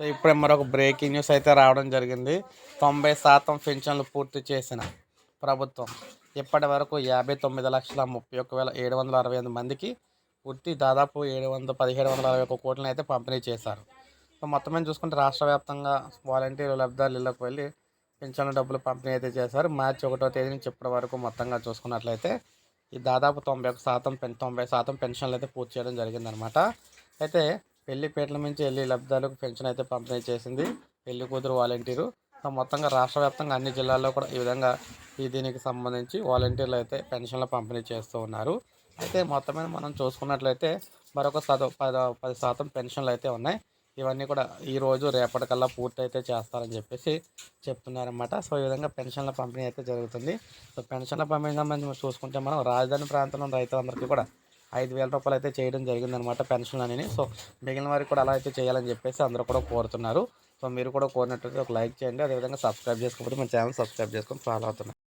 So ఇప్పుడే మరొక breaking news అయితే రావడం జరిగింది. తొంభై శాతం పెన్షన్లు పూర్తి చేసిన ప్రభుత్వం ఇప్పటి వరకు యాభై తొమ్మిది లక్షల ముప్పై ఒక్క వేల ఏడు వందల అరవై ఎనిమిది మందికి పూర్తి దాదాపు ఏడు వందల పదిహేడు వందల అరవై ఒక్క కోట్లను అయితే పంపిణీ చేశారు. సో మొత్తం మీద చూసుకుంటే రాష్ట్ర వ్యాప్తంగా వాలంటీర్లు లబ్ధిదారులకు వెళ్ళి పెన్షన్ల డబ్బులు పంపిణీ అయితే చేశారు. మార్చి ఒకటో తేదీ నుంచి ఇప్పటి వరకు మొత్తంగా చూసుకున్నట్లయితే ఈ దాదాపు తొంభై ఒక శాతం పెన్ తొంభై శాతం పెన్షన్లు అయితే పూర్తి చేయడం జరిగిందనమాట. అయితే పెళ్ళిపేటల నుంచి వెళ్ళి లబ్ధిదారులకు పెన్షన్ అయితే పంపిణీ చేసింది పెళ్ళి కూతురు వాలంటీరు. సో మొత్తంగా రాష్ట్ర వ్యాప్తంగా అన్ని జిల్లాల్లో కూడా ఈ విధంగా ఈ దీనికి సంబంధించి వాలంటీర్లు అయితే పెన్షన్ల పంపిణీ చేస్తూ ఉన్నారు. అయితే మొత్తం మీద మనం చూసుకున్నట్లయితే మరొక శాతం పది పది శాతం పెన్షన్లు అయితే ఉన్నాయి. ఇవన్నీ కూడా ఈ రోజు రేపటికల్లా పూర్తి అయితే చేస్తారని చెప్పేసి చెప్తున్నారన్నమాట. సో ఈ విధంగా పెన్షన్ల పంపిణీ అయితే జరుగుతుంది. సో పెన్షన్ల పంపిణీ సంబంధించి చూసుకుంటే మనం రాజధాని ప్రాంతంలో రైతులందరికీ కూడా ఐదు వేల రూపాయలు అయితే చేయడం జరిగిందనమాట పెన్షన్ అనేది సో మిగిలిన వారికి కూడా అలా అయితే చేయాలని చెప్పేసి అందరూ కూడా కోరుతున్నారు. సో మీరు కూడా కోరినట్లయితే ఒక లైక్ చేయండి. అదేవిధంగా సబ్స్క్రైబ్ చేసుకోకపోతే మన ఛానల్ సబ్స్క్రైబ్ చేసుకొని ఫాలో అవుతున్నారు.